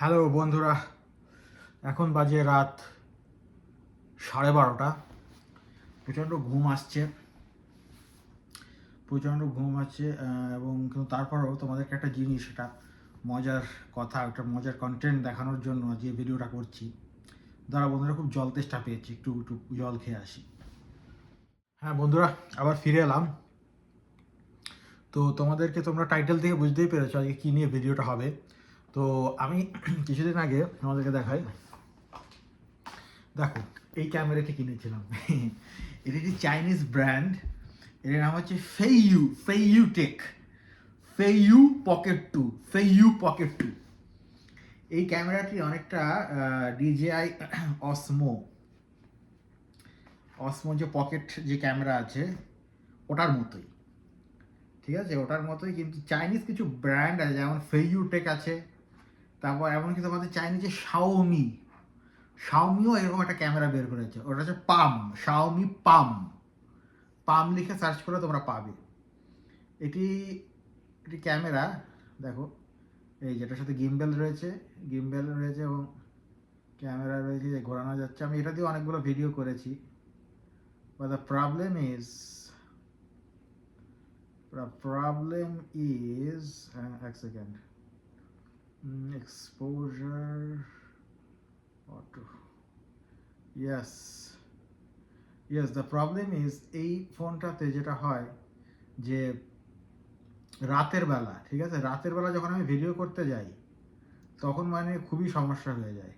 Hello বন্ধুরা, এখন বাজে রাত সাড়ে বারোটা। প্রচণ্ড ঘুম আসছে। প্রচণ্ড ঘুম আসছে এবং কিন্তু তারপরেও তোমাদেরকে একটা জিনিস এটা মজার কথা, একটা মজার কন্টেন্ট দেখানোর জন্য যে ভিডিওটা করছি। দাঁড়া বন্ধুরা, খুব জল তেষ্টা পেয়েছি, একটু একটু জল খেয়ে আসি। হ্যাঁ বন্ধুরা, আবার ফিরে এলাম। তো তোমাদেরকে তোমরা টাইটেল থেকে বুঝতেই পেরেছ আজকে কী নিয়ে ভিডিওটা হবে। তো আমি কিছুদিন আগে তোমাদেরকে দেখাই। দেখো, এই ক্যামেরাটি কিনেছিলাম। এটা একটি চাইনিজ ব্র্যান্ড এর নাম হচ্ছে Feiyu Feiyu Tech Feiyu Pocket two Feiyu Pocket two এই ক্যামেরাটি অনেকটা ডিজেআই অসমো অসমো যে পকেট যে ক্যামেরা আছে, ওটার মতোই। ঠিক আছে? ওটার মতোই কিন্তু চাইনিজ কিছু ব্র্যান্ড আছে, যেমন ফেইউ টেক আছে। তারপর এমনকি তোমাদের চাইনিজে শাওমি শাওমিও এরকম একটা ক্যামেরা বের করেছে। ওটা হচ্ছে পাম শাওমি পাম পাম লিখে সার্চ করে তোমরা পাবে। এটি এটি ক্যামেরা দেখো, এই যেটার সাথে গিম্বেল রয়েছে গিম্বেল রয়েছে এবং ক্যামেরা রয়েছে যে ঘোরানো যাচ্ছে। আমি এটা দিয়ে অনেকগুলো ভিডিও করেছি। But the problem is problem is এক second exposure. Auto yes. Yes, the problem is এই ফোনটাতে যেটা হয় যে রাতের বেলা, ঠিক আছে? রাতের বেলা যখন আমি ভিডিও করতে যাই, তখন মানে খুবই সমস্যা হয়ে যায়।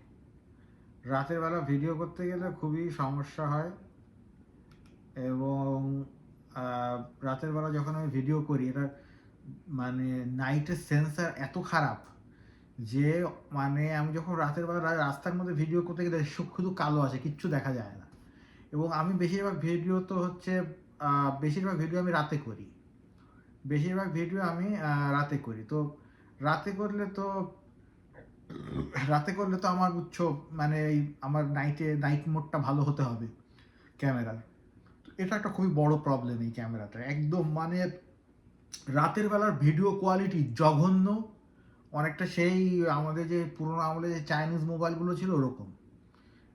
রাতের বেলা ভিডিও করতে গেলে খুবই সমস্যা হয় এবং রাতের বেলা যখন আমি ভিডিও করি, এটা মানে নাইটের সেন্সার এত খারাপ। যে মানে আমি যখন রাতের বেলা রাস্তার মধ্যে ভিডিও করতে গেলে শুধু কালো আছে কিচ্ছু দেখা যায় না। এবং আমি বেশিরভাগ ভিডিও তো হচ্ছে বেশিরভাগ ভিডিও আমি রাতে করি। বেশিরভাগ ভিডিও আমি রাতে করি। তো রাতে করলে তো, রাতে করলে তো আমার উচ্চ মানে এই আমার নাইটে নাইট মোডটা ভালো হতে হবে ক্যামেরার এটা একটা খুবই বড় প্রবলেম এই ক্যামেরাটা একদম মানে রাতের বেলার ভিডিও কোয়ালিটি জঘন্য। অনেকটা সেই আমাদের যে পুরোনো আমলে যে চাইনিজ মোবাইলগুলো ছিল ওরকম।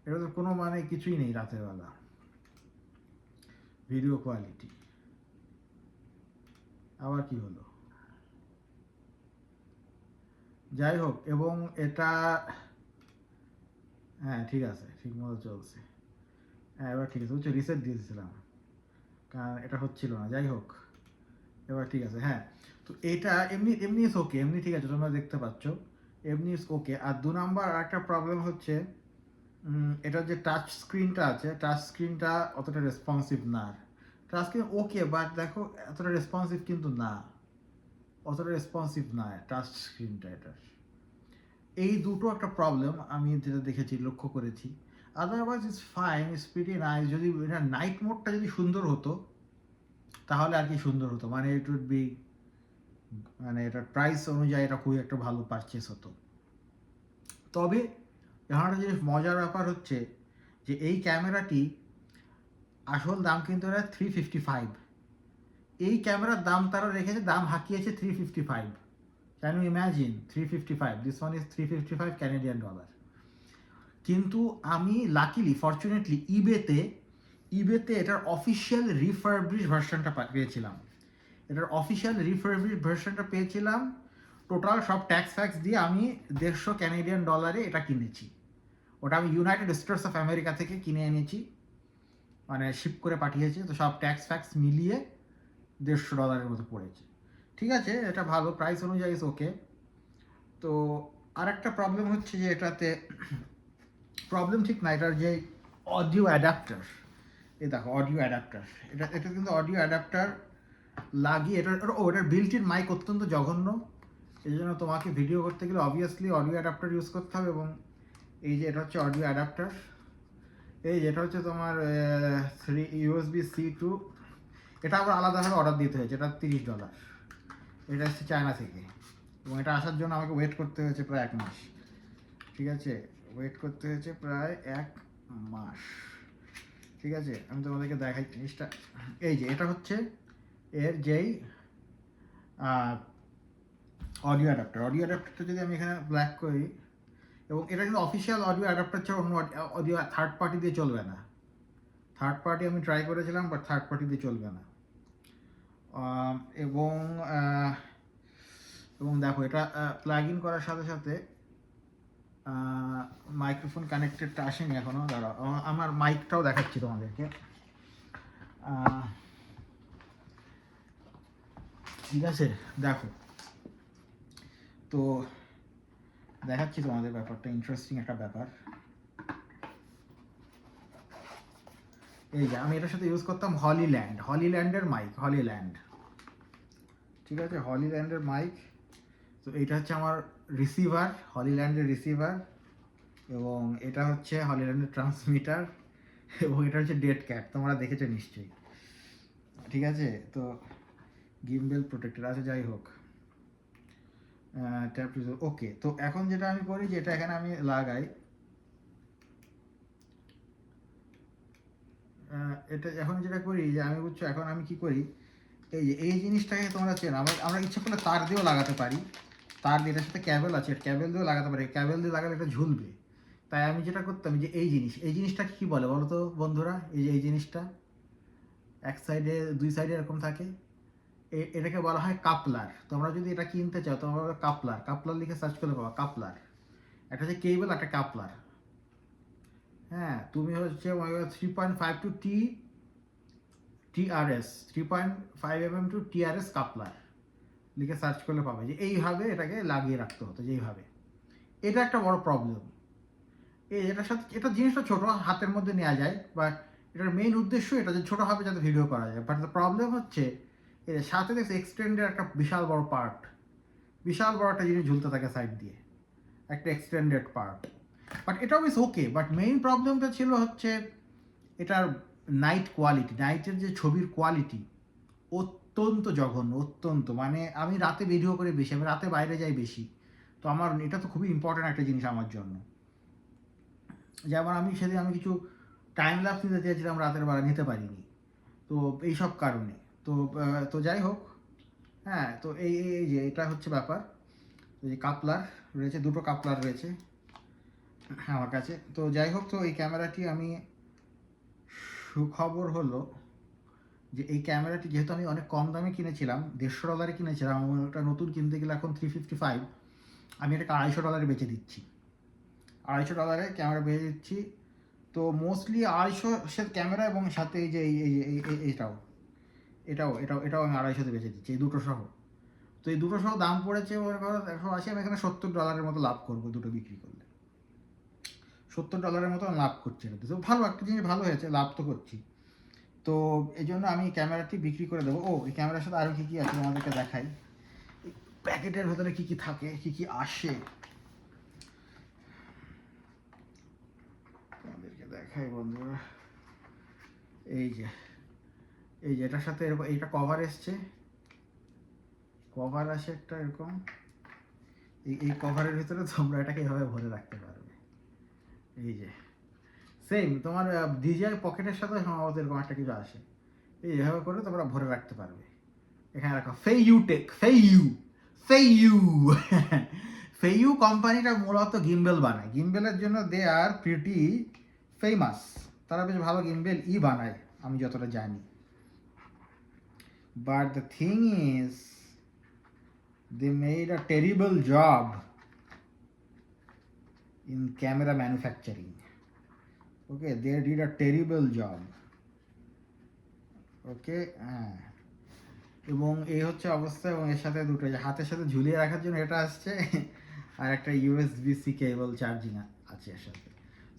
এটা তো কোনো মানে কিছুই নেই রাতের বেলা। ভিডিও কোয়ালিটি আবার কি হলো? যাই হোক, এবং এটা হ্যাঁ ঠিক আছে, ঠিক মতো চলছে। হ্যাঁ এবার ঠিক আছে বুঝছ রিসেট দিয়েছিলাম। কারণ এটা হচ্ছিল না, যাই হোক। এবার ঠিক আছে হ্যাঁ। তো এটা এমনি এমনি ওকে এমনি ঠিক আছে, তোমরা দেখতে পাচ্ছ। এমনি ওকে আর দু নাম্বার একটা প্রবলেম হচ্ছে এটার যে টাচ স্ক্রিনটা আছে টাচ স্ক্রিনটা অতটা রেসপন্সিভ না। টাচ স্ক্রিন ওকে বাট দেখো, এতটা রেসপন্সিভ কিন্তু না। অতটা রেসপন্সিভ না টাচ স্ক্রিনটা এটার এই দুটো একটা প্রবলেম আমি যেটা দেখেছি, লক্ষ্য করেছি। Otherwise is fine is pretty nice যদি এটা নাইট মোডটা যদি সুন্দর হতো তাহলে আর কি সুন্দর হতো। মানে ইট উড বি মানে এটার প্রাইস অনুযায়ী এটা খুবই একটা ভালো পারচেস হতো। তবে এখন একটা জিনিস মজার ব্যাপার হচ্ছে যে এই ক্যামেরাটি আসল দাম কিন্তু এটা থ্রি ফিফটি ফাইভ এই ক্যামেরার দাম তারা রেখেছে, দাম হাঁকিয়েছে three fifty five can you imagine three fifty five this one is three fifty five Canadian dollar কিন্তু আমি লাকিলি ফর্চুনেটলি ইবেতে ইবেতে এটার অফিসিয়াল রিফারবিশ ভার্সনটা পেয়েছিলাম এটার অফিসিয়াল রিফারবিশ ভার্সনটা পেয়েছিলাম। টোটাল সব ট্যাক্স ফ্যাক্স দিয়ে আমি দেড়শো ক্যানেডিয়ান ডলারে এটা কিনেছি। ওটা আমি ইউনাইটেড স্টেটস অফ আমেরিকা থেকে কিনে এনেছি। মানে শিপ করে পাঠিয়েছি। তো সব ট্যাক্স ফ্যাক্স মিলিয়ে দেড়শো ডলারের মতো পড়েছে। ঠিক আছে? এটা ভালো প্রাইস অনুযায়ী ওকে তো আর একটা প্রবলেম হচ্ছে যে এটাতে প্রবলেম ঠিক না এটার যে অডিও অ্যাডাপ্টার এই দেখো অডিও অ্যাডাপ্টার এটা এটা কিন্তু অডিও অ্যাডাপ্টার লাগিয়ে এটার ও এটার বিল্ট মাইক অত্যন্ত জঘন্য। এই জন্য তোমাকে ভিডিও করতে গেলে অবভিয়াসলি অডিও অ্যাডাপ্টার ইউজ করতে হবে এবং এই যে এটা হচ্ছে অডিও অ্যাডাপ্টার এই যেটা হচ্ছে তোমার থ্রি ইউএসবি সি টু এটা আবার আলাদাভাবে অর্ডার দিতে হয়েছে, এটা তিরিশ ডলার এটা এসছে চায়না থেকে। এবং এটা আসার জন্য আমাকে ওয়েট করতে হয়েছে প্রায় এক মাস। ঠিক আছে? ওয়েট করতে হয়েছে প্রায় এক মাস। ঠিক আছে? আমি তোমাদেরকে দেখাই জিনিসটা। এই যে, এটা হচ্ছে এর যেই অডিও অ্যাডাপ্টার অডিও অ্যাডাপ্টারটা যদি আমি এখানে ব্ল্যাক করি, এবং এটা কিন্তু অফিসিয়াল অডিও অ্যাডাপ্টার ছাড়া অন্য অডিও থার্ড পার্টি দিয়ে চলবে না। থার্ড পার্টি আমি ট্রাই করেছিলাম বাট থার্ড পার্টি দিয়ে চলবে না। এবং এবং দেখো, এটা প্লাগ ইন করার সাথে সাথে মাইক্রোফোন কানেক্টেডটা আসেনি এখনও দাঁড়াও আমার মাইকটাও দেখাচ্ছি তোমাদেরকে। ঠিক আছে, দেখো। তো, দেখাচ্ছি তোমাদের ব্যাপারটা ইন্টারেস্টিং একটা ব্যাপার। এই যে, আমি এটার সাথে ইউজ করতাম হলিল্যান্ড হলিল্যান্ডের মাইক হলিল্যান্ড ঠিক আছে হলিল্যান্ডের মাইক তো এটা হচ্ছে আমার রিসিভার হলিল্যান্ডের রিসিভার এবং এটা হচ্ছে হলিল্যান্ডের ট্রান্সমিটার এবং এটা হচ্ছে ডেড ক্যাট তোমরা দেখেছ নিশ্চয়ই। ঠিক আছে? তো গিমবেল প্রোটেক্টর আছে, যাই হোক। ওকে তো এখন যেটা আমি করি যেটা এখানে আমি লাগাই। এটা এখন যেটা করি যে আমি বুঝছ, এখন আমি কি করি? এই যে, এই জিনিসটাকে তোমরা চেনো, আমরা আমরা ইচ্ছে করলে তার দিয়েও লাগাতে পারি। তার এটার সাথে ক্যাবেল আছে ক্যাবেল দিয়েও লাগাতে পারি ক্যাবেল দিয়ে লাগালে এটা ঝুলবে। তাই আমি যেটা করতাম যে এই জিনিস, এই জিনিসটা কি বলে বলো তো বন্ধুরা? এই যে এই জিনিসটা, এক সাইডে দুই সাইডে এরকম থাকে। এটাকে বলা হয় কাপলার। তোমরা যদি এটা কিনতে চাও, তোমরা কাপলার। কাপলার লিখে সার্চ করে পাবা, কাপলার। একটা হচ্ছে কেবল একটা কাপলার। হ্যাঁ তুমি হচ্ছে three point five to T TRS three point five M M to TRS coupler. লিখে সার্চ করলে পাবে যে এইভাবে এটাকে লাগিয়ে রাখতে হতো যেইভাবে এটা একটা বড় প্রবলেম এটার সাথে এটা জিনিসটা ছোট হাতের মধ্যে নেওয়া যায় বা এটার মেইন উদ্দেশ্য এটা যে ছোটো হবে যাতে ভিডিও করা যায়। বাট প্রবলেম হচ্ছে এর সাথে দেখছি এক্সটেন্ডের একটা বিশাল বড় পার্ট বিশাল বড় একটা জিনিস ঝুলতে থাকে সাইড দিয়ে। একটা এক্সটেন্ডেড পার্ট বাট এটাও ইস ওকে বাট মেইন প্রবলেমটা ছিল হচ্ছে, এটার নাইট কোয়ালিটি নাইটের যে ছবির কোয়ালিটি অত্যন্ত জঘন্য, অত্যন্ত। মানে আমি রাতে ভিডিও করে বেশি, আমি রাতে বাইরে যাই বেশি। তো আমার, এটা তো খুবই ইম্পর্ট্যান্ট একটা জিনিস আমার জন্য। যেমন আমি সেদিন আমি কিছু টাইম ল্যাপস নিতে চেয়েছিলাম, রাতের বেলা নিতে পারিনি। তো এইসব কারণে। তো তো যাই হোক হ্যাঁ তো এই, এই- যে এটা হচ্ছে ব্যাপার। এই যে কাপলার রয়েছে, দুটো কাপলার রয়েছে হ্যাঁ আমার কাছে। তো যাই হোক, তো এই ক্যামেরাটি আমি সুখবর হলো যে এই ক্যামেরাটি যেহেতু আমি অনেক কম দামে কিনেছিলাম, দেড়শো ডলারে কিনেছিলাম এবং ওটা নতুন কিনতে গেলে এখন থ্রি ফিফটি ফাইভ আমি এটাকে আড়াইশো ডলারে বেচে দিচ্ছি। আড়াইশো ডলারে ক্যামেরা বেচে দিচ্ছি। তো মোস্টলি আড়াইশো সে ক্যামেরা এবং সাথে এই যে এই এইটাও এটাও এটাও এটাও আমি আড়াইশোতে বেচে দিচ্ছি, এই দুটো সহ। তো এই দুটো সহ দাম পড়েছে, মনে করো একশো আশি আমি এখানে সত্তর ডলারের মতো লাভ করব দুটো বিক্রি করলে। সত্তর ডলারের মতো লাভ করছি এটাতে। তো ভালো, একটা জিনিস ভালো হয়েছে, লাভ তো করছি। তো এই জন্য আমি ক্যামেরাটি বিক্রি করে দেবো। ও, এই ক্যামেরার সাথে আরও কী কী আছে তোমাদেরকে দেখাই? প্যাকেটের ভেতরে কী কী থাকে, কী কী আসে? তোমাদেরকে দেখাই বন্ধুরা। এই যে এই যে এটার সাথে এরকম, এইটা কভার এসছে। কভার আসে একটা এরকম। এই এই কভারের ভিতরে তোমরা এটাকে এভাবে ভরে রাখতে পারবে। এই যে সেম তোমার ডিজিআই পকেটের সাথে সম্ভবত এরকম একটা কিছু আসে। এই এভাবে করে তোমরা ভরে রাখতে পারবে। এখানে রাখো Feiyu tech Feiyu Feiyu Feiyu কোম্পানিটা মূলত গিম্বেল বানায়। গিম্বেলের জন্য দে আর প্রিটি ফেমাস তারা বেশ ভালো গিম্বেল ই বানায়, আমি যতটা জানি। But the thing is they made a terrible job in camera manufacturing. Okay, they did a terrible job. Okay হ্যাঁ। এবং এই হচ্ছে অবস্থা এবং এর সাথে দুটো হাতের সাথে ঝুলিয়ে রাখার জন্য এটা আসছে আর একটা ইউএসবি সি কেবল চার্জিং আছে এর সাথে।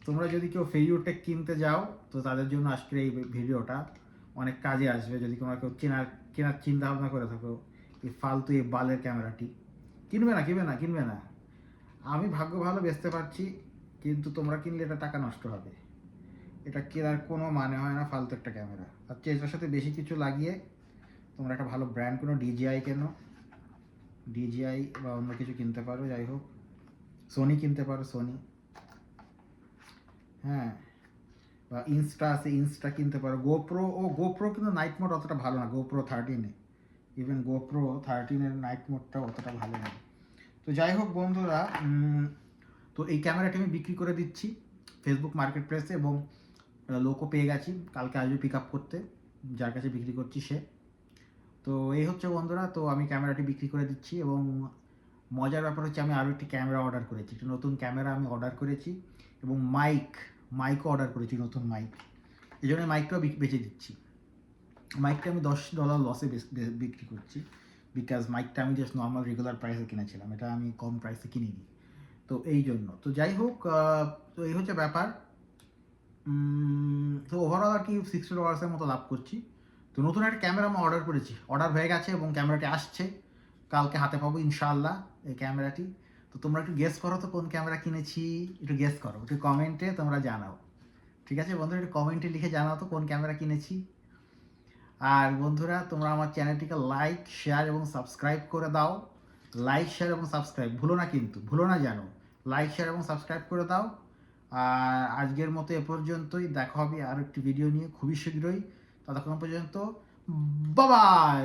তোমরা যদি কেউ ফেরিওটেক কিনতে যাও তো তাদের জন্য আজকের এই ভিডিওটা অনেক কাজে আসবে। যদি তোমরা কেউ কেনার কেনার চিন্তা ভাবনা করে থাকো এই ফালতু এই বালের ক্যামেরাটি কিনবে না কিনবে না কিনবে না। আমি ভাগ্য ভালো বেচতে পারছি কিন্তু তোমরা কিনলে এটা টাকা নষ্ট হবে। এটা কেনার কোনো মানে হয় না, ফালতু একটা ক্যামেরা আর এটার সাথে বেশি কিছু লাগিয়ে তোমরা একটা ভালো ব্র্যান্ড কোনো ডিজিআই কেনো। ডিজিআই বা অন্য কিছু কিনতে পারো, যাই হোক। সোনি কিনতে পারো সোনি হ্যাঁ। বা ইনস্টা আছে ইনস্টা কিনতে পারো। গোপ্রো ও গোপ্রো কিন্তু নাইট মোড অতটা ভালো না গোপ্রো থার্টিনে ইভেন গোপ্রো থার্টিনের নাইট মোডটা অতটা ভালো না। তো যাই হোক বন্ধুরা তো এই ক্যামেরাটি আমি বিক্রি করে দিচ্ছি ফেসবুক মার্কেট প্লেসে এবং লোকও পেয়ে গেছি, কালকে আসবে পিক আপ করতে, যার কাছে বিক্রি করছি সে। তো এই হচ্ছে বন্ধুরা, তো আমি ক্যামেরাটি বিক্রি করে দিচ্ছি এবং মজার ব্যাপার হচ্ছে আমি আরও একটি ক্যামেরা অর্ডার করেছি। একটি নতুন ক্যামেরা আমি অর্ডার করেছি এবং মাইক মাইকও অর্ডার করেছি নতুন মাইক এই জন্য মাইকটাও বেচে দিচ্ছি। মাইকটা আমি দশ ডলার লসে বিক্রি করছি। বিকজ মাইকটা আমি জাস্ট নর্মাল রেগুলার প্রাইসে কিনেছিলাম। এটা আমি কম প্রাইসে কিনিনি। তো এই জন্য। তো যাই হোক তো এই হচ্ছে ব্যাপার। তো ওভারঅল আর কি সিক্সটি ডলার্সের মতো লাভ করছি। তো নতুন একটা ক্যামেরা আমি অর্ডার করেছি। অর্ডার হয়ে গেছে এবং ক্যামেরাটি আসছে। কালকে হাতে পাবো ইনশাআল্লাহ এই ক্যামেরাটি তো তোমরা একটু গেস করো তো কোন ক্যামেরা কিনেছি? একটু গেস করো, একটু কমেন্টে তোমরা জানাও। ঠিক আছে বন্ধুরা, একটু কমেন্টে লিখে জানাও তো কোন ক্যামেরা কিনেছি। আর বন্ধুরা, তোমরা আমার চ্যানেলটিকে লাইক শেয়ার এবং সাবস্ক্রাইব করে দাও। লাইক শেয়ার এবং সাবস্ক্রাইব ভুলো না কিন্তু, ভুলো না জানো। লাইক শেয়ার এবং সাবস্ক্রাইব করে দাও। আর আজকের মতো এ পর্যন্তই। দেখা হবে আর একটি ভিডিও নিয়ে খুবই শীঘ্রই। ততক্ষণ পর্যন্ত বাবাই